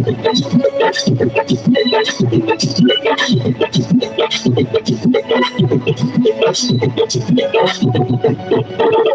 Thank you.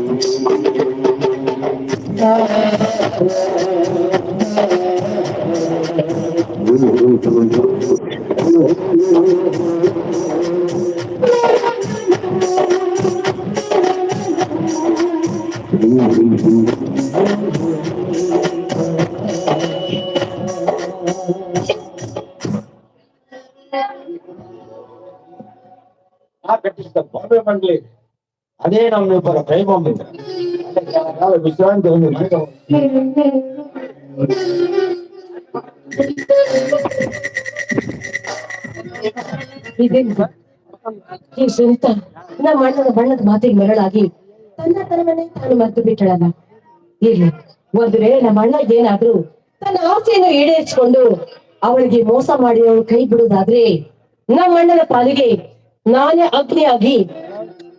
ಕೈ ಬಾಂಬೆ ಒಂದು ಮನೆ ಇದೇನು ಈ ನಮ್ಮ ಅಣ್ಣನ ಬಣ್ಣದ ಮಾತಿಗೆ ಮರಳಾಗಿ, ತನ್ನ ತನವನ್ನೇ ತಾನು ಮರೆತು ಬಿಟ್ಟಳಲ್ಲ. ಇರ್ಲಿ, ಒಂದು ವೇಳೆ ನಮ್ಮ ಅಣ್ಣ ಏನಾದ್ರೂ ತನ್ನ ಆಸೆಯನ್ನು ಈಡೇರಿಸಿಕೊಂಡು ಅವಳಿಗೆ ಮೋಸ ಮಾಡಿ ಅವಳು ಕೈ ಬಿಡುವುದಾದ್ರೆ, ನಮ್ಮ ಅಣ್ಣನ ಪಾಲಿಗೆ ನಾನೇ ಅಗ್ನಿಯಾಗಿ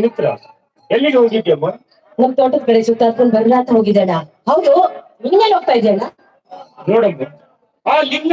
ಸುಮಿತ್ರ ಎಲ್ಲಿಗೆ ಹೋಗಿದ್ಯಮ್ಮ? ನಮ್ ತೋಟದ ಕಡೆ ಸುತ್ತಾಡ್ಕೊಂಡು ಬರ್ಲಾ ಅಂತ ಹೋಗಿದ್ದಣ್ಣ ಹೌದು ನಿನ್ನೆ ಹೋಗ್ತಾ ಇದೆಯಣ್ಣ ನೋಡಮ್ಮ ಆ ಲಿಂಗ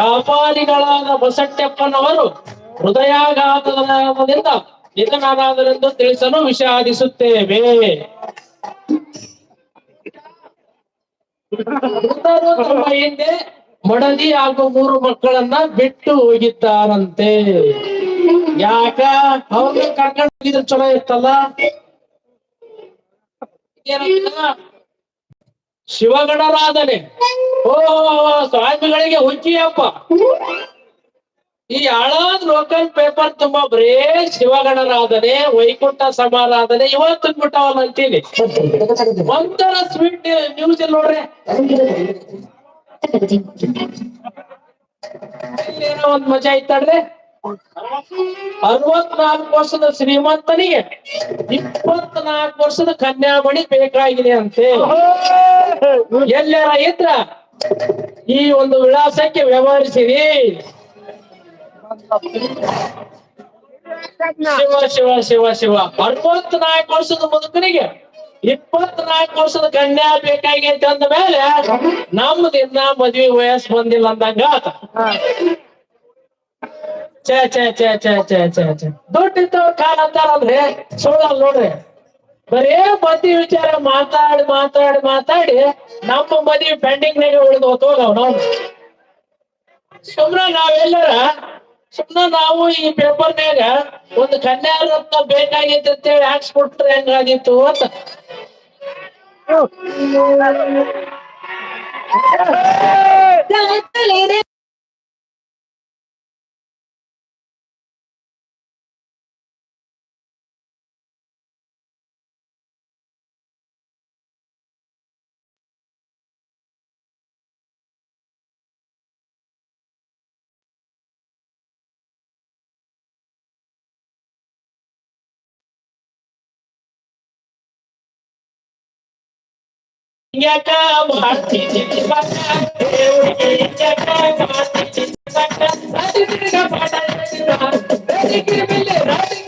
ವ್ಯಾಪಾರಿಗಳಾದ ಬಸಟ್ಟೆಪ್ಪನವರು ಹೃದಯಾಘಾತದಿಂದ ನಿಧನರಾದರೆಂದು ತಿಳಿಸಲು ವಿಷಾದಿಸುತ್ತೇವೆ. ತಮ್ಮ ಹಿಂದೆ ಮಡದಿ ಹಾಗೂ ಮೂರು ಮಕ್ಕಳನ್ನ ಬಿಟ್ಟು ಹೋಗಿದ್ದಾರಂತೆ. ಯಾಕ? ಅವ್ರನ್ನ ಕರ್ಕೊಂಡು ಹೋಗಿದ್ರೆ ಚಲೋ ಇತ್ತಲ್ಲ? ಶಿವಗಣರಾಧನೆ. ಓ ಸ್ವಾಮಿಗಳಿಗೆ ಹುಚ್ಚಿಯಪ್ಪ ಈ ಹಳದ್ ಲೋಕಲ್ ಪೇಪರ್ ತುಂಬಾ ಬರೇ ಶಿವಗಣರಾಧನೆ, ವೈಕುಂಠ ಸಮಾರಾಧನೆ, ಇವತ್ತು ಬಿಟ್ಟವಲ್ಲ ಅಂತೀನಿ. ಒಂಥರ ಸ್ವೀಟ್ ನ್ಯೂಸ್ ಇಲ್ಲ ನೋಡ್ರಿ. ಏನೋ ಒಂದ್ ಮಜಾ ಇತ್ತಡ್ರಿ ಅರವತ್ನಾಲ್ಕು ವರ್ಷದ ಶ್ರೀಮಂತನಿಗೆ ಇಪ್ಪತ್ನಾಲ್ಕು ವರ್ಷದ ಕನ್ಯಾಮಣಿ ಬೇಕಾಗಿದೆ ಅಂತೆ. ಎಲ್ಲಾರ ಇದ್ರ ಈ ಒಂದು ವಿಳಾಸಕ್ಕೆ ವ್ಯವಹರಿಸಿರಿ. ಶಿವ ಶಿವ ಶಿವ ಶಿವ. ಅರವತ್ನಾಲ್ಕು ವರ್ಷದ ಮುದುಕನಿಗೆ ಇಪ್ಪತ್ನಾಲ್ಕು ವರ್ಷದ ಕನ್ಯಾ ಬೇಕಾಗೈತೆ ಅಂದ ಮೇಲೆ ಇನ್ನಾ ಮದ್ವಿ ವಯಸ್ಸು ಬಂದಿಲ್ಲ ಅಂದಂಗ ಆತ. ಚೇ ಚೇ ಚೇ ಚೇ ಚೇ ಛೇ ಛೇ. ದುಡ್ಡಿದ್ದವ್ರ ಕಾಲ ಅಂತಾರಲ್ರಿ? ಸುಳ್ಳಲ್ಲ ನೋಡ್ರಿ. ಬರೇ ಮದ್ವಿ ವಿಚಾರ ಮಾತಾಡಿ ಮಾತಾಡಿ ಮಾತಾಡಿ ನಮ್ಮ ಮದ್ವಿ ಪೆಂಡಿಂಗ್ ನಾಗ ಉಳಿದು ಹೋಗ್ತಾವ ನಾವು ಸುಮ್ನ ನಾವೆಲ್ಲರ ಸುಮ್ನ ನಾವು ಈ ಪೇಪರ್ನ್ಯಾಗ ಒಂದು ಕನ್ಯಾ ರತ್ನ ಬೇಕಾಗಿತ್ತು ಅಂತೇಳಿ ಹಾಕ್ಸ್ಬಿಟ್ರೆ ಹೆಂಗಾಗಿತ್ತು ಅಂತ Thank you.